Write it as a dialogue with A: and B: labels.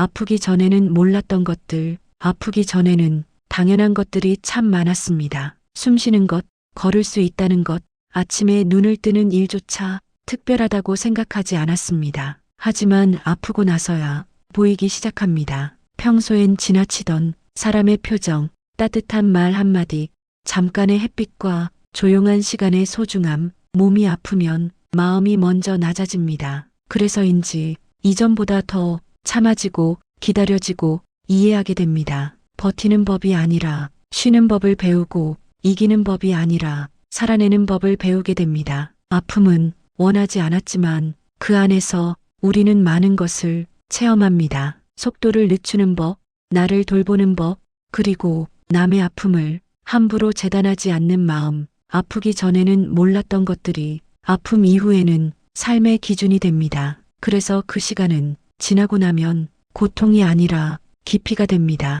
A: 아프기 전에는 몰랐던 것들, 아프기 전에는 당연한 것들이 참 많았습니다. 숨 쉬는 것, 걸을 수 있다는 것, 아침에 눈을 뜨는 일조차 특별하다고 생각하지 않았습니다. 하지만 아프고 나서야 보이기 시작합니다. 평소엔 지나치던 사람의 표정, 따뜻한 말 한마디, 잠깐의 햇빛과 조용한 시간의 소중함, 몸이 아프면 마음이 먼저 낮아집니다. 그래서인지 이전보다 더 참아지고 기다려지고 이해하게 됩니다. 버티는 법이 아니라 쉬는 법을 배우고 이기는 법이 아니라 살아내는 법을 배우게 됩니다. 아픔은 원하지 않았지만 그 안에서 우리는 많은 것을 체험합니다. 속도를 늦추는 법, 나를 돌보는 법, 그리고 남의 아픔을 함부로 재단하지 않는 마음, 아프기 전에는 몰랐던 것들이 아픔 이후에는 삶의 기준이 됩니다. 그래서 그 시간은 지나고 나면 고통이 아니라 깊이가 됩니다.